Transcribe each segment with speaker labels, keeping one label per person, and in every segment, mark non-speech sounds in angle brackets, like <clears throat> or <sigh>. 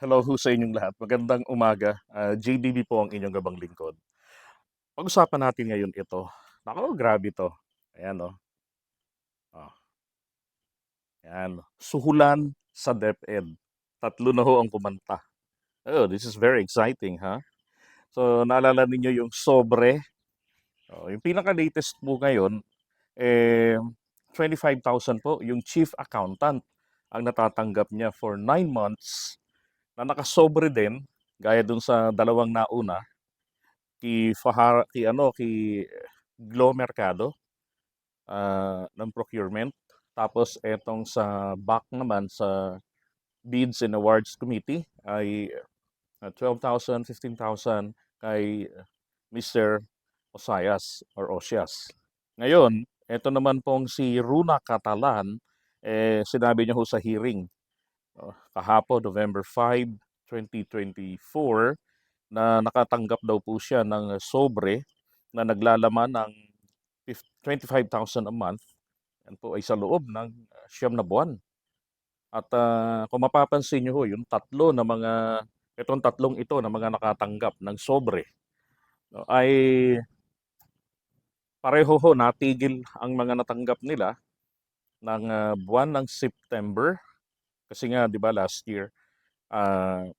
Speaker 1: Hello ho sa inyong lahat. Magandang umaga. Ah, JDB po ang inyong gabang lingkod. Pag-usapan natin ngayon ito. Naku, grabe to. Ayan oh. Oh, ayan. Suhulan sa DepEd. Tatlo na ho ang kumanta. Oh, this is very exciting, ha? So, naalala ninyo yung sobre. Oh, yung pinaka-latest po ngayon, eh, 25,000 po. Yung chief accountant ang natatanggap niya for 9 months na nakasobre din, gaya dun sa dalawang nauna, kay Fahar, kay ano, kay Glo Mercado ah, ng procurement. Tapos etong sa back naman sa Bids and Awards Committee ay ah, 12,000, 15,000 kay Mr. Osayas or Osias. Ngayon, eto naman pong si Runa Catalan, eh, sinabi niya ho sa hearing oh, kahapon, November 5, 2024, na nakatanggap daw po siya ng sobre na naglalaman ng fif- 25,000 a month. Yan po ay sa loob ng uh, siyam na buwan. At ah, kung mapapansin niyo ho, yung tatlo na mga, itong tatlong ito na mga nakatanggap ng sobre, no, ay pareho ho natigil ang mga natanggap nila ng ah, buwan ng September. Kasi nga, di ba, last year, ah,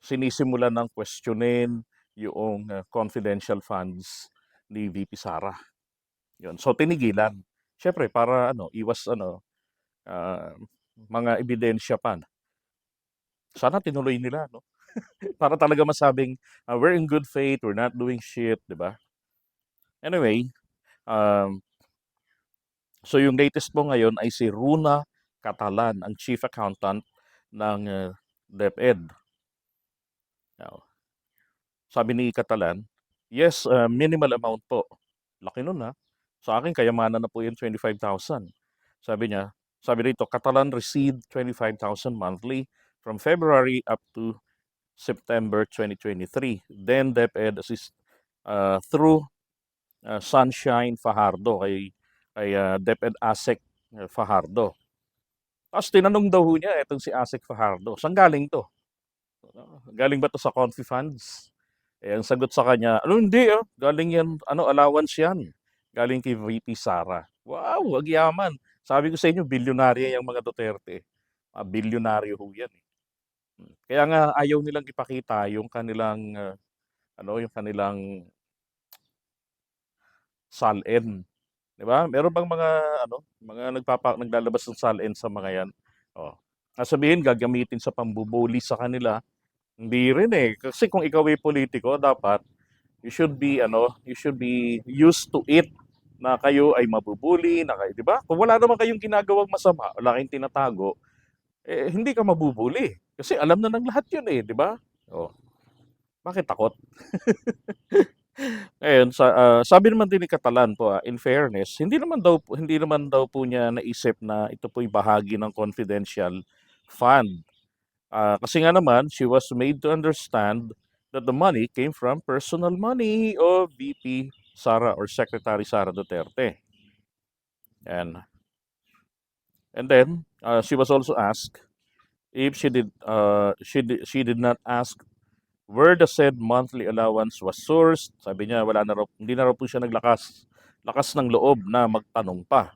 Speaker 1: sinisimulan ng questionin yung ah, confidential funds ni VP Sara. Yun. So, tinigilan. Siyempre, para ano, iwas ano, ah, mga ebidensya pa. Sana tinuloy nila, no? <laughs> para talaga masabing, ah, we're in good faith, we're not doing shit, di ba? Anyway, um, so yung latest po ngayon ay si Runa Catalan, ang chief accountant ng ah, DepEd. Now, sabi ni Catalan, yes, ah, minimal amount po. Laki nun ha. Sa akin, kayamanan na po yung 25,000. Sabi niya, sabi rito, Catalan received 25,000 monthly from February up to September 2023. Then DepEd assist uh, through uh, Sunshine Fajardo kay, kay uh, DepEd ASEC uh, Fajardo. Tapos tinanong daw niya itong si ASEC Fajardo, saan galing to? Ano, Galing ba to sa Confi Funds? Eh, ang sagot sa kanya, ano hindi ah, galing yan, ano, allowance yan. Galing kay VP Sara. Wow, wag yaman. Sabi ko sa inyo, bilyonarya yung mga Duterte. Ah, bilyonaryo ho yan. eh. Hmm. Kaya nga ayaw nilang ipakita yung kanilang ah, ano, yung kanilang salin. 'Di ba? Meron bang mga ano, mga nagpapa naglalabas ng salin sa mga 'yan? Oh. Sasabihin gagamitin sa pambubuli sa kanila. Hindi rin eh. Kasi kung ikaw ay politiko, dapat you should be ano, you should be used to it na kayo ay mabubuli, na kayo, 'di ba? Kung wala naman kayong ginagawang masama, wala kayong tinatago, eh hindi ka mabubuli. Kasi alam na ng lahat 'yun eh, 'di ba? Oh. Bakit takot? <laughs> Ngayon, sa, ah, sabi naman din ni Catalan po, ah, in fairness, hindi naman daw hindi naman daw po niya naisip na ito po'y bahagi ng confidential fund. Ah, kasi nga naman, she was made to understand that the money came from personal money of VP Sara or Secretary Sara Duterte. And and then uh, she was also asked if she did uh, she did, she did not ask where the said monthly allowance was sourced. Sabi niya wala na raw, hindi na raw po siya naglakas lakas ng loob na magtanong pa.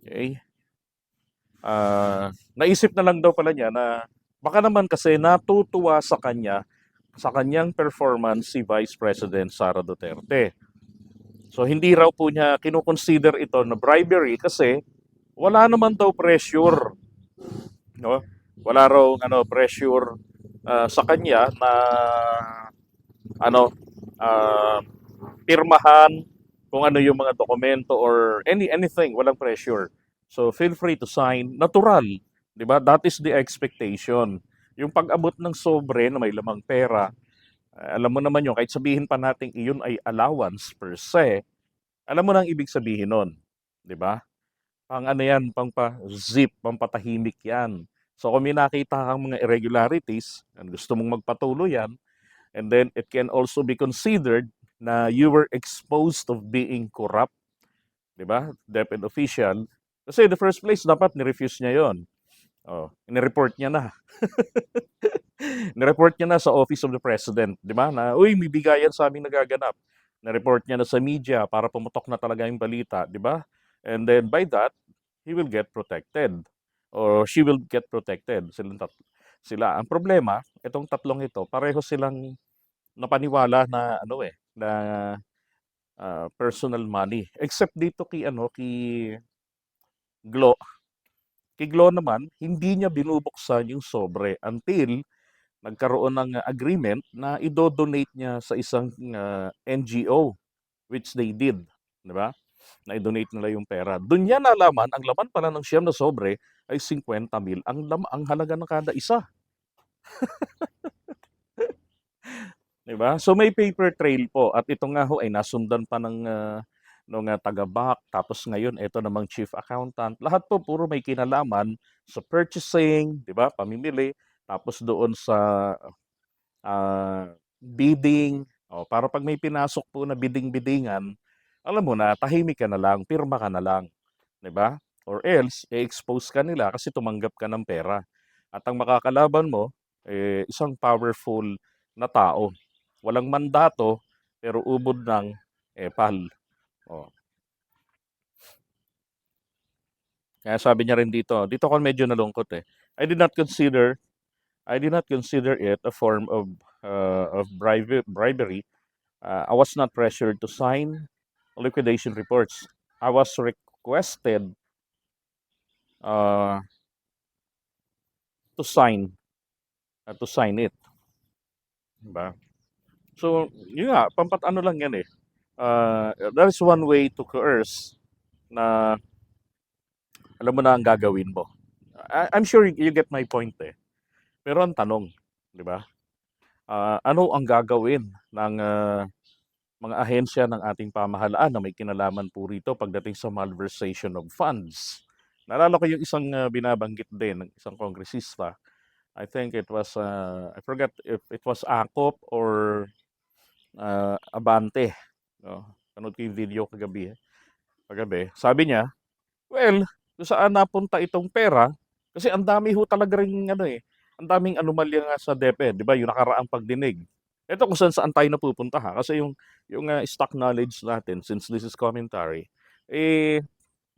Speaker 1: Okay? Ah, naisip na lang daw pala niya na baka naman kasi natutuwa sa kanya sa kanyang performance si Vice President Sara Duterte. So hindi raw po niya kinukonsider ito na bribery kasi wala naman daw pressure, no? Wala raw ano pressure ah, sa kanya na ano ah, pirmahan kung ano yung mga dokumento or any anything, walang pressure. So feel free to sign. Natural, 'di ba? That is the expectation. Yung pag-abot ng sobre na may lamang pera, eh, alam mo naman yun, kahit sabihin pa natin iyon ay allowance per se, alam mo nang ibig sabihin nun. 'Di ba? Pang ano yan, pang pa-zip, pang patahimik yan. So kung may nakita kang mga irregularities, and gusto mong magpatuloy yan, and then it can also be considered na you were exposed of being corrupt, 'di ba? DepEd official. Kasi in the first place, dapat ni-refuse niya yon. Oh, inireport niya na. <laughs> Nireport niya na sa Office of the President, 'di ba? Na, "Uy, may bigayan sa aming nagaganap." Na-report niya na sa media para pumutok na talaga yung balita, 'di ba? And then by that, he will get protected or she will get protected, silang sila. Ang problema, itong tatlong ito, pareho silang napaniwala na ano, eh, na, ah, personal money. Except dito kay ano, kay Glo. Kay Glo naman, hindi niya binubuksan yung sobre until nagkaroon ng agreement na ido-donate niya sa isang, ah, NGO, which they did, 'di ba? Na-i-donate nila yung pera. Dun niya nalaman ang laman pala ng siyam na sobre ay 50,000 ang lam ang halaga ng kada isa. <laughs> 'Di ba? So may paper trail po at ito nga ho ay nasundan pa ng, ah, nung, ah, taga-BAC tapos ngayon eto namang chief accountant. Lahat po puro may kinalaman sa purchasing, 'di ba, pamimili, tapos doon sa, ah, bidding. Oh, para 'pag may pinasok po na bidding-biddingan, alam mo na, tahimik ka na lang, pirma ka na lang, ba? Or else i-expose ka nila kasi tumanggap ka ng pera. At ang makakalaban mo, eh, isang powerful na tao. Walang mandato, pero ubod ng epal. Oh. Kaya sabi niya rin dito, dito ako medyo nalungkot, eh. I did not consider I did not consider it a form of, uh, of bribe bribery. Uh, I was not pressured to sign liquidation reports. I was requested uh to sign, ah, to sign it. 'Di ba? So, yun nga, pampat-ano lang yan, eh. Ah, there is one way to coerce na alam mo na ang gagawin mo. I I'm sure you get my point, eh. Pero ang tanong, 'di ba? Ah, ano ang gagawin ng, ah, mga ahensya ng ating pamahalaan na may kinalaman po rito pagdating sa malversation of funds? Naalala ko yung isang, ah, binabanggit din ng isang kongresista. I think it was, ah, I forgot if it was Acop or, ah, Abante, 'no? Napanood ko yung video kagabi, kagabi. Sabi niya, well, kung saan napunta itong pera kasi ang dami ho talaga ring ano, eh, ang daming anomalya nga sa DepEd, 'di ba, yung nakaraang pagdinig. Eto kung saan-saan tayo napupunta, ha, kasi yung yung, ah, stock knowledge natin since this is commentary, eh,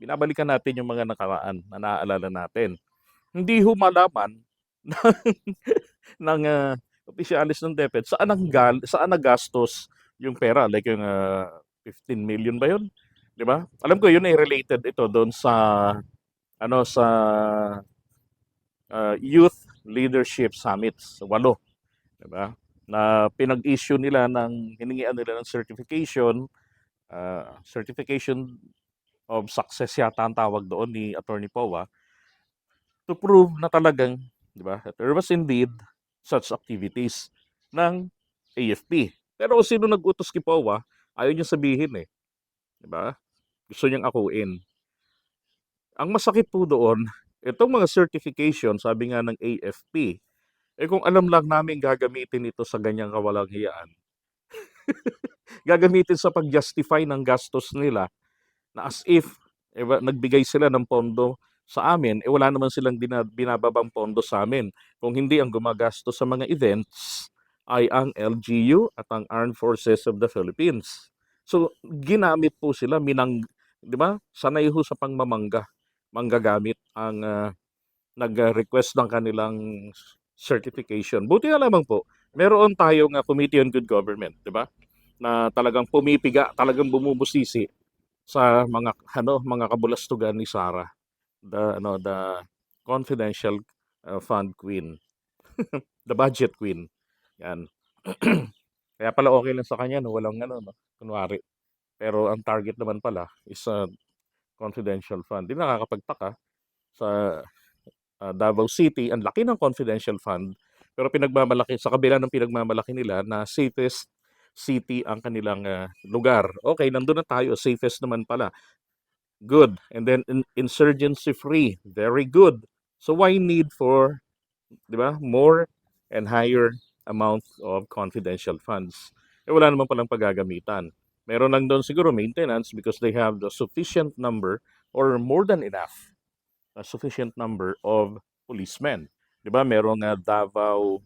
Speaker 1: binabalikan natin yung mga nakaraan na naaalala natin. Hindi ho malaman ng <laughs> ng, ah, opisyalis ng DepEd saan nanggal saan nagastos yung pera, like yung, ah, 15,000,000 ba yun, 'di ba? Alam ko yun ay related ito doon sa ano, sa, ah, Youth Leadership Summits, 8, 'di ba? Na pinag-issue nila ng hiningian nila ng certification, ah, certification of success yata ang tawag doon ni Attorney Poa, to prove na talagang, 'di ba, there was indeed such activities ng AFP. Pero sino nag-utos kay Poa, ayaw niyang sabihin, eh, 'di ba? Gusto niyang akuin. Ang masakit po doon, itong mga certification, sabi nga ng AFP, eh, kung alam lang naming gagamitin ito sa ganyang kawalang-hiyaan, <laughs> gagamitin sa pag-justify ng gastos nila na as if, eh, nagbigay sila ng pondo sa amin, eh, wala naman silang binababang pondo sa'min. Kung hindi ang gumagastos sa mga events ay ang LGU at ang Armed Forces of the Philippines. So, ginamit po sila, minang 'di ba, sanay ho sa pangmamangga, manggagamit ang, ah, nag-request ng kanilang certification. Buti na lamang po, meron tayong, ah, Committee on Good Government, 'di ba, na talagang pumipiga, talagang bumubusisi sa mga ano, mga kabulastugan ni Sara, the ano, the confidential, ah, fund queen. <laughs> The budget queen, 'yan. <clears throat> Kaya pala okey lang sa kanya 'no, walang ano 'no, kunwari. Pero ang target naman pala is, ah, confidential fund. 'Di nakakapagtaka sa, ah, Davao City, ang laki ng confidential fund, pero pinagmamalaki sa kabila ng pinagmamalaki nila na safest city ang kanilang, ah, lugar. Okey, nandun na tayo, safest naman pala, good. And then in insurgency free, very good. So why need for 'di ba, more and higher amount of confidential funds? Eh, wala naman palang paggagamitan. Meron lang dun siguro maintenance because they have the sufficient number or more than enough, a sufficient number of policemen. 'Di ba merong uh, Davao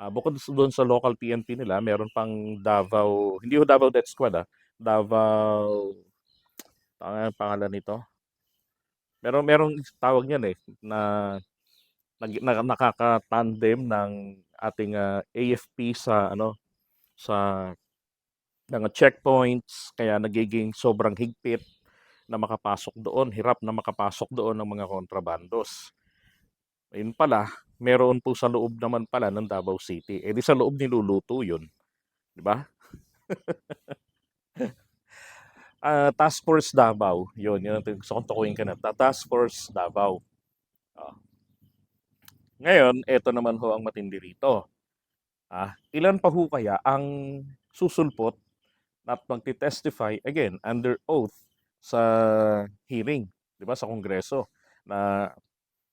Speaker 1: ah, bukod doon sa local PNP nila, meron pang Davao, hindi ho Davao Death Squad ah, Davao ano ang pangalan nito? Meron merong tawag niyan eh na nag, na, nakaka-tandem ng ating ah, AFP sa ano sa mga checkpoints kaya nagiging sobrang higpit na makapasok doon, hirap na makapasok doon ng mga kontrabandos. Ayun pala, meron po sa loob naman pala ng Davao City. Eh di sa loob niluluto 'yun, 'di ba? <laughs> Ah, Task Force Davao, 'yun, 'yun ang gusto ka na. Ta- Task Force Davao. Oh. Ngayon, eto naman ho ang matindi rito. Ah, ilan pa ho kaya ang susulpot at magti-testify again under oath sa hearing, 'di ba, sa Kongreso na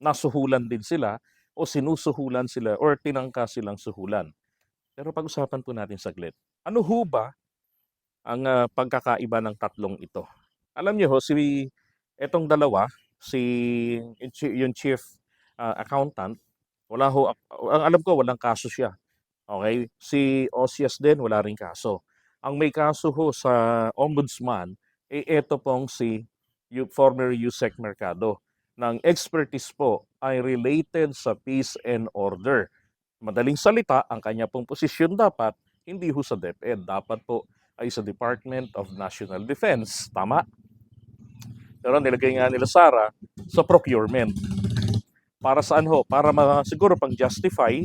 Speaker 1: nasuhulan din sila o sinusuhulan sila or tinangka silang suhulan. Pero pag-usapan po natin saglit. Ano ho ba ang ah, pagkakaiba ng tatlong ito? Alam niyo ho, si etong dalawa, si yung chi- yung chief ah, accountant, wala ho, ang alam ko walang kaso siya. Okay? Si Osias din, wala ring kaso. Ang may kaso ho sa ombudsman, eh eto pong si former Yusek Mercado ng expertise po ay related sa peace and order. Madaling salita, ang kanya pong posisyon dapat hindi ho sa DepEd, dapat po ay sa Department of National Defense. Tama? Pero nilagay nga nila Sara sa procurement. Para saan ho? Para ma- siguro pang justify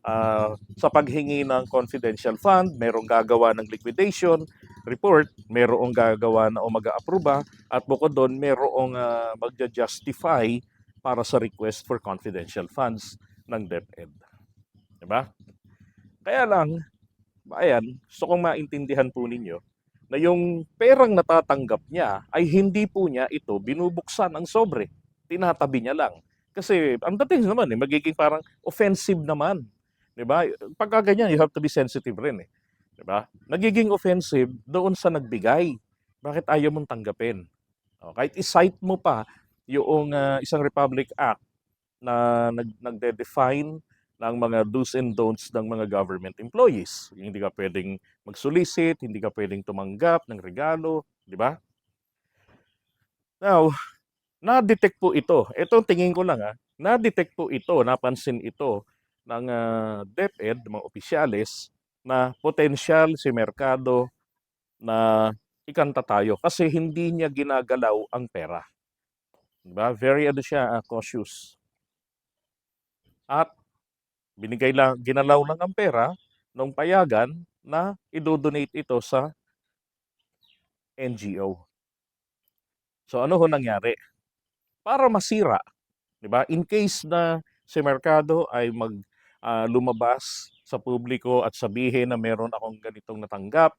Speaker 1: ah, sa paghingi ng confidential fund, merong gagawa ng liquidation report, merong gagawa na o mag-aaproba, at bukod doon, merong uh, magja-justify para sa request for confidential funds ng DepEd. Diba? Kaya lang, bayan, gusto kong maintindihan po ninyo na yung perang natatanggap niya ay hindi po niya ito binubuksan ang sobre. Tinatabi niya lang. Kasi ang dating naman eh, magiging parang offensive naman. 'Di ba? Pagka ganyan, you have to be sensitive rin eh. 'Di ba? Nagiging offensive doon sa nagbigay. Bakit ayaw mong tanggapin? O, kahit i-cite mo pa yung ah, isang Republic Act na nag nagde-define ng mga do's and don'ts ng mga government employees. Hindi ka pwedeng mag-solicit, hindi ka pwedeng tumanggap ng regalo, di ba? Now, na-detect po ito. Ito tingin ko lang ha. Na-detect po ito, napansin ito ng ah, DepEd, mga opisyalis, na potensyal si Mercado na ikanta tayo kasi hindi niya ginagalaw ang pera. Diba? Very ano siya, ah, cautious. At binigay lang, ginalaw lang ang pera nung payagan na idodonate ito sa NGO. So ano ho nangyari? Para masira, 'di ba? In case na si Mercado ay mag ah, lumabas sa publiko at sabihin na meron akong ganitong natanggap,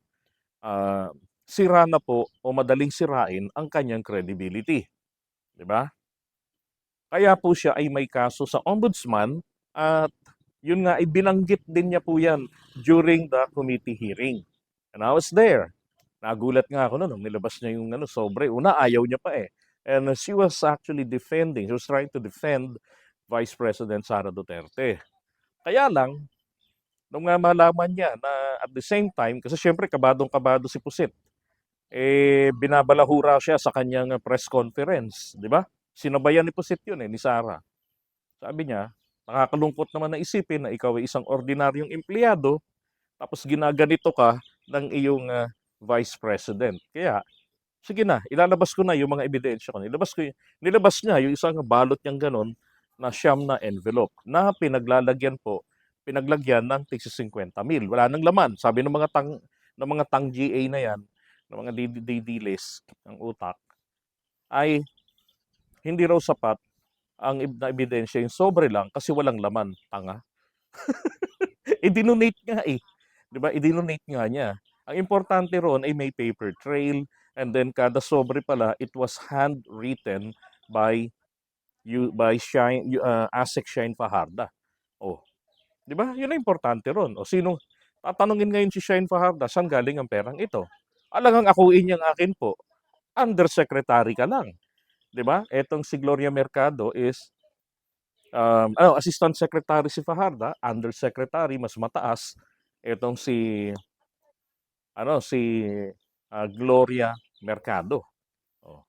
Speaker 1: ah, sira na po o madaling sirain ang kanyang credibility. 'Di ba? Kaya po siya ay may kaso sa ombudsman at yun nga, ibinanggit din niya po yan during the committee hearing. And I was there. Nagulat nga ako noon nung nilabas niya yung ano, sobre. Una, ayaw niya pa eh. And she was actually defending, she was trying to defend Vice President Sara Duterte. Kaya lang, nung nga malaman niya na at the same time, kasi syempre kabadong-kabado si Pusit, eh binabalahura siya sa kanyang press conference, di ba? Sinabayan ni Pusit yun eh, ni Sara. Sabi niya, Nakakalungkot naman na isipin na ikaw ay isang ordinaryong empleyado tapos ginaganito ka ng iyong ah, vice president. Kaya, sige na, ilalabas ko na yung mga ebidensya ko. Nilabas, ko, nilabas niya yung isang balot niyang ganon na siyam na envelope na pinaglalagyan po, pinaglagyan ng tigsi 50 mil. Wala nang laman. Sabi ng mga tang ng mga tang GA na yan, ng mga DD list ng utak, ay hindi raw sapat ang na ebidensya yung sobre lang kasi walang laman. Tanga. <laughs> I-denonate nga eh. Di ba? I-denonate nga niya. Ang importante ron ay may paper trail and then kada sobre pala, it was handwritten by you by Shine uh, Asek Shine Fajarda. Oh, di ba? Yun ang importante ron. O sino tatanungin ngayon si Shine Fajarda, saan galing ang perang ito? Alangang akuin niyang akin po. Undersecretary ka lang. 'di ba? Etong si Gloria Mercado is um, ano, Assistant Secretary si Fajarda, Undersecretary, mas mataas. Itong si, ano, si ah, Gloria Mercado. Oh.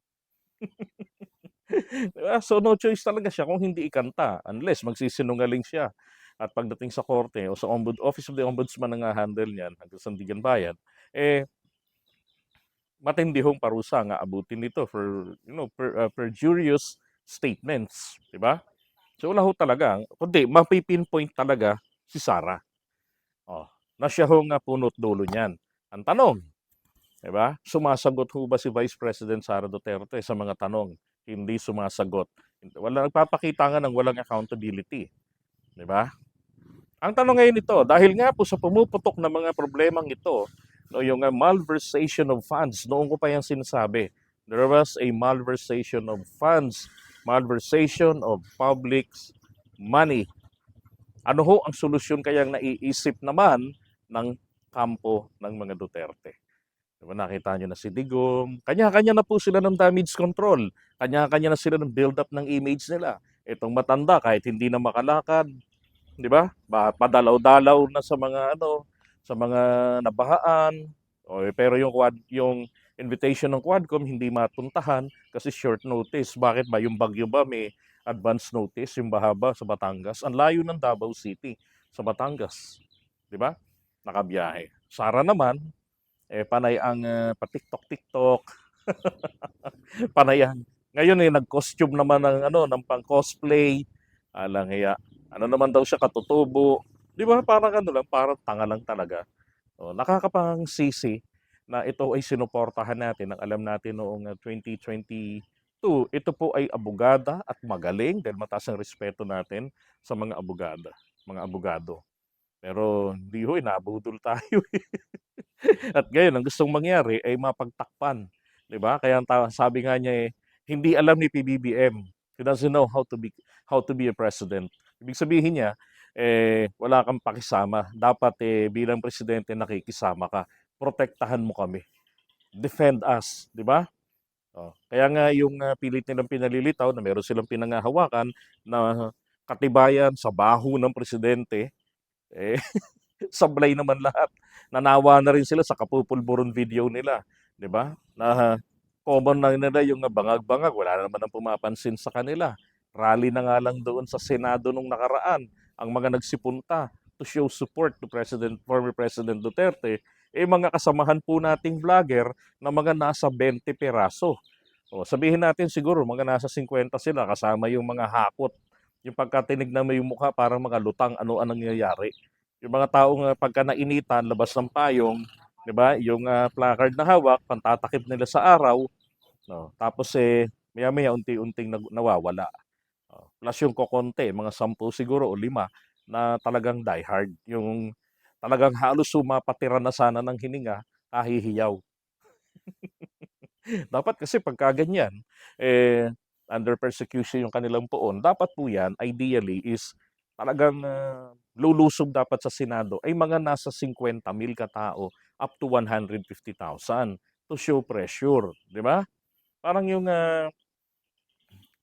Speaker 1: <laughs> Diba? So no choice talaga siya kung hindi ikanta unless magsisinungaling siya. At pagdating sa korte o sa ombud, Office of the Ombudsman na nga handle niyan hanggang sa Sandigan Bayan, eh matindi hong parusa nga abutin nito for you know per, uh, perjurious statements, 'di ba? So wala ho talaga, kundi mapipinpoint talaga si Sara. Oh, na siya ho nga punot dulo niyan. Ang tanong, 'di ba? Sumasagot ho ba si Vice President Sara Duterte sa mga tanong? Hindi sumasagot. Wala nagpapakita nga ng walang accountability, 'di ba? Ang tanong ngayon ito, dahil nga po sa pumuputok na mga problemang ito, no, yung uh, malversation of funds, noon ko pa yung sinasabi, there was a malversation of funds, malversation of public money. Ano ho ang solusyon kayang naiisip naman ng kampo ng mga Duterte? Diba, nakita nyo na si Digong, kanya-kanya na po sila ng damage control, kanya-kanya na sila ng build-up ng image nila. Itong matanda, kahit hindi na makalakad, di ba? Padalaw-dalaw na sa mga ano, sa mga nabahaan. O, pero yung quad, yung invitation ng Quadcom hindi mapuntahan kasi short notice. Bakit ba? Yung bagyo ba may advance notice, yung bahaba sa Batangas. Ang layo ng Davao City sa Batangas. Di ba? Nakabiyahe. Sara naman, eh, panay ang uh, pa-TikTok-TikTok. <laughs> panay ang, ngayon eh, nag-costume naman ng, ano, ng pang-cosplay. Alang hiya. Ano naman daw siya katutubo. Di ba? Parang ano lang, parang tanga lang talaga. O, nakakapangsisi na ito ay sinuportahan natin. Ang alam natin noong uh, 2022, ito po ay abogada at magaling dahil mataas ang respeto natin sa mga abogada, mga abogado. Pero hindi ho, inabudol tayo. eh. <laughs> at ngayon, ang gustong mangyari ay mapagtakpan. Di ba? Kaya ang ta- sabi nga niya eh, hindi alam ni PBBM. He doesn't know how to be how to be a president. Ibig sabihin niya, eh, wala kang pakisama. Dapat eh, bilang presidente nakikisama ka. Protektahan mo kami. Defend us, di ba? Oh, kaya nga yung uh, pilit nilang pinalilitaw na meron silang pinangahawakan na katibayan sa baho ng presidente, eh, <laughs> sablay naman lahat. Nanawa na rin sila sa kapupulburon video nila, di ba? Na common na nila yung bangag-bangag, wala naman ang pumapansin sa kanila. Rally na nga lang doon sa Senado nung nakaraan ang mga nagsipunta to show support to President former President Duterte eh mga kasamahan po nating vlogger na mga nasa 20 peraso. O, sabihin natin siguro mga nasa 50 sila kasama yung mga hakot. Yung pagkatinig na may mukha parang mga lutang ano anong nangyayari. Yung mga taong pagka nainitan, labas ng payong, 'di ba? Yung uh, placard na hawak, pantatakip nila sa araw. No, tapos eh maya-maya unti-unting nawawala. Plus yung kokonte, mga sampu siguro o lima na talagang diehard. Yung talagang halos sumapatira na sana ng hininga, kahihiyaw. <laughs> dapat kasi pagka ganyan, eh, under persecution yung kanilang poon, dapat po yan, ideally, is talagang uh, lulusob dapat sa Senado ay mga nasa 50 mil katao up to 150,000 to show pressure. Di ba? Parang yung uh,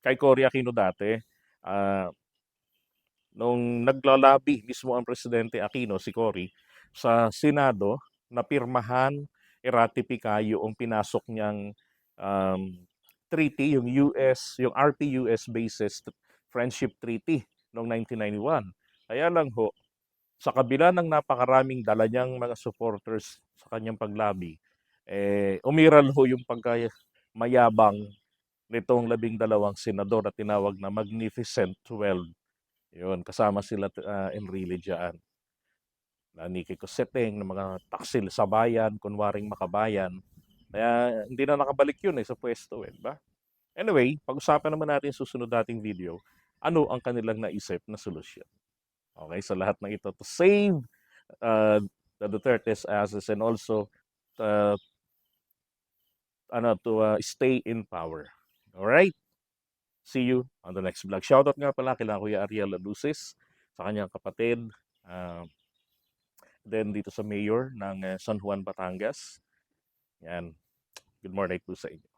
Speaker 1: kay Cory Aquino dati, uh, nung naglalabi mismo ang Presidente Aquino, si Cory, sa Senado, napirmahan, eratipika yung pinasok niyang um, treaty, yung US, yung RT-US basis friendship treaty noong 1991. Kaya lang ho, sa kabila ng napakaraming dala niyang mga supporters sa kanyang paglabi, eh, umiral ho yung pagkamayabang nitong labing dalawang senador na tinawag na Magnificent 12. Yun, kasama sila uh, Enrile dyan. Na Nikki Coseteng, ng mga taksil sa bayan, kunwaring makabayan. Kaya hindi na nakabalik yun eh sa pwesto eh, ba? Anyway, pag-usapan naman natin susunod nating video, ano ang kanilang naisip na solusyon. Okay, sa so lahat ng ito to save uh, the Duterte's asses and also uh, ano, to uh, stay in power. Alright? See you on the next vlog. Shoutout nga pala kila Kuya Ariel Alusis sa kanyang kapatid. Uh, then dito sa mayor ng uh, San Juan, Batangas. Yan. Good morning po sa inyo.